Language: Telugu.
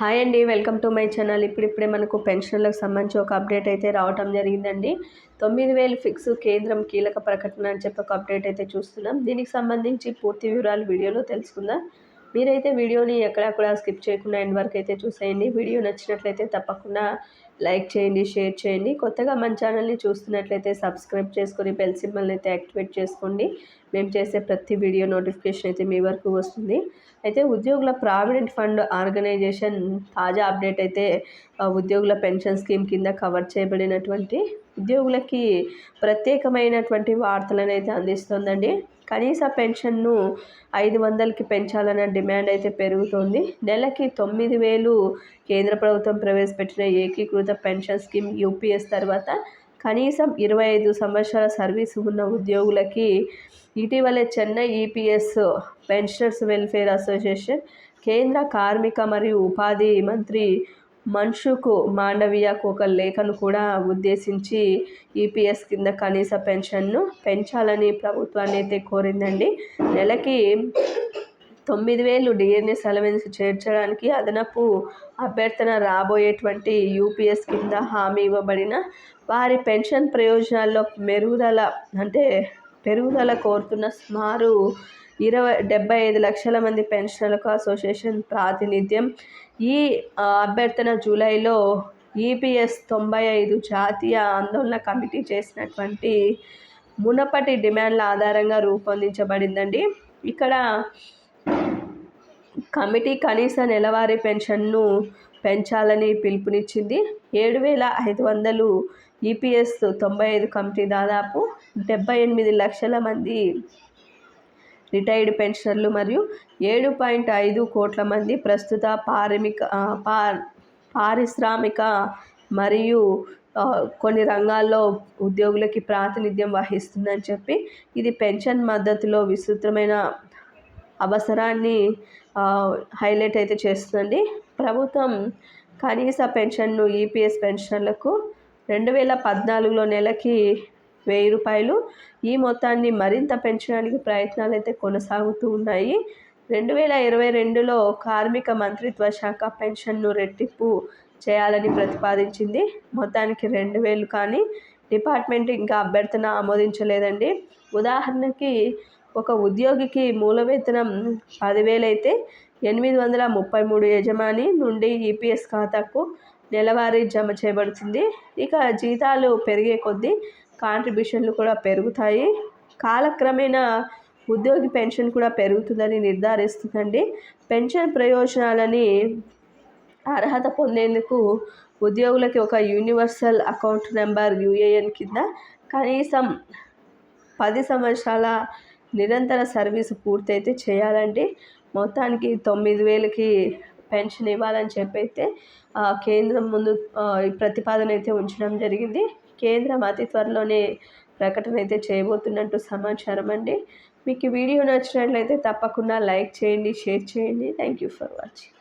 హాయ్ అండి వెల్కమ్ టు మై ఛానల్. ఇప్పుడిప్పుడే మనకు పెన్షన్లకు సంబంధించి ఒక అప్డేట్ అయితే రావటం జరిగిందండి. తొమ్మిది వేలు ఫిక్స్ కేంద్రం కీలక ప్రకటన అని చెప్పి ఒక అప్డేట్ అయితే చూస్తున్నాం. దీనికి సంబంధించి పూర్తి వివరాలు వీడియోలో తెలుసుకుందాం. మీరైతే వీడియోని ఎక్కడక్కడ స్కిప్ చేయకుండా ఎండ్ వరకు అయితే చూసేయండి. వీడియో నచ్చినట్లయితే తప్పకుండా లైక్ చేయండి షేర్ చేయండి. కొత్తగా మన ఛానల్ని చూస్తున్నట్లయితే సబ్స్క్రైబ్ చేసుకొని బెల్ సింబల్ని అయితే యాక్టివేట్ చేసుకోండి. మేము చేసే ప్రతి వీడియో నోటిఫికేషన్ అయితే మీ వరకు వస్తుంది. అయితే ఉద్యోగుల ప్రావిడెంట్ ఫండ్ ఆర్గనైజేషన్ తాజా అప్డేట్ అయితే ఉద్యోగుల పెన్షన్ స్కీమ్ కింద కవర్ చేయబడినటువంటి ఉద్యోగులకి ప్రత్యేకమైనటువంటి వార్తలను అయితే అందిస్తుందండి. కనీస పెన్షన్ను ఐదు వందలకి పెంచాలన్న డిమాండ్ అయితే పెరుగుతోంది. నెలకి తొమ్మిది వేలు కేంద్ర ప్రభుత్వం ప్రవేశపెట్టిన ఏకీకృత పెన్షన్ స్కీమ్ యూపీఎస్ తర్వాత కనీసం ఇరవై ఐదు సంవత్సరాల సర్వీసు ఉన్న ఉద్యోగులకి ఇటీవలే Chennai EPS pensioners welfare association కేంద్ర కార్మిక మరియు ఉపాధి మంత్రి మన్షుకు మాండవీయకు ఒక లేఖను కూడా ఉద్దేశించి ఈపీఎస్ కింద కనీస పెన్షన్ను పెంచాలని ప్రభుత్వాన్ని అయితే కోరిందండి. నెలకి తొమ్మిది వేలు డిఎన్ఏ సెలవెన్స్ చేర్చడానికి అదనపు అభ్యర్థన రాబోయేటువంటి యూపీఎస్ కింద హామీ ఇవ్వబడిన వారి పెన్షన్ ప్రయోజనాల్లో మెరుగుదల అంటే పెరుగుదల కోరుతున్న సుమారు ఇరవై డెబ్బై ఐదు లక్షల మంది పెన్షనర్లకు అసోసియేషన్ ప్రాతినిధ్యం. ఈ అభ్యర్థన జూలైలో ఈపీఎస్ తొంభై ఐదు జాతీయ ఆందోళన కమిటీ చేసినటువంటి మునపటి డిమాండ్ల ఆధారంగా రూపొందించబడిందండి. ఇక్కడ కమిటీ కనీస నెలవారీ పెన్షన్ను పెంచాలని పిలుపునిచ్చింది. ఏడు వేల ఐదు వందలు ఈపీఎస్ తొంభై ఐదు కమిటీ దాదాపు డెబ్బై ఎనిమిది లక్షల మంది రిటైర్డ్ పెన్షనర్లు మరియు ఏడు పాయింట్ ఐదు కోట్ల మంది ప్రస్తుత పారిమిక పారిశ్రామిక మరియు కొన్ని రంగాల్లో ఉద్యోగులకి ప్రాతినిధ్యం వహిస్తుందని చెప్పి ఇది పెన్షన్ మద్దతులో విస్తృతమైన అవసరాన్ని హైలైట్ అయితే చేస్తుందండి. ప్రభుత్వం కనీస పెన్షన్ను ఈపీఎస్ పెన్షన్లకు రెండు వేల పద్నాలుగులో నెలకి వెయ్యి రూపాయలు. ఈ మొత్తాన్ని మరింత పెంచడానికి ప్రయత్నాలు అయితే కొనసాగుతూ ఉన్నాయి. రెండు వేల ఇరవై రెండులో కార్మిక మంత్రిత్వ శాఖ పెన్షన్ను రెట్టింపు చేయాలని ప్రతిపాదించింది. మొత్తానికి రెండు వేలు కానీ డిపార్ట్మెంట్ ఇంకా అభ్యర్థన ఆమోదించలేదండి. ఉదాహరణకి ఒక ఉద్యోగికి మూల వేతనం పదివేలు అయితే ఎనిమిది వందల ముప్పై మూడు యజమాని నుండి ఈపీఎస్ ఖాతాకు నెలవారీ జమ చేయబడుతుంది. ఇక జీతాలు పెరిగే కొద్దీ కాంట్రిబ్యూషన్లు కూడా పెరుగుతాయి. కాలక్రమేణా ఉద్యోగి పెన్షన్ కూడా పెరుగుతుందని నిర్ధారిస్తుందండి. పెన్షన్ ప్రయోజనాలని అర్హత పొందేందుకు ఉద్యోగులకి ఒక యూనివర్సల్ అకౌంట్ నెంబర్ యూఏఎన్ కింద కనీసం పది సంవత్సరాల నిరంతర సర్వీసు పూర్తయితే చేయాలండి. మొత్తానికి తొమ్మిది వేలకి పెన్షన్ ఇవ్వాలని చెప్పైతే కేంద్రం ముందు ప్రతిపాదన అయితే ఉంచడం జరిగింది. కేంద్రం అతి త్వరలోనే ప్రకటన అయితే చేయబోతున్నట్టు సమాచారం అండి మీకు వీడియో నచ్చినట్లయితే తప్పకుండా లైక్ చేయండి షేర్ చేయండి. Thank you for watching.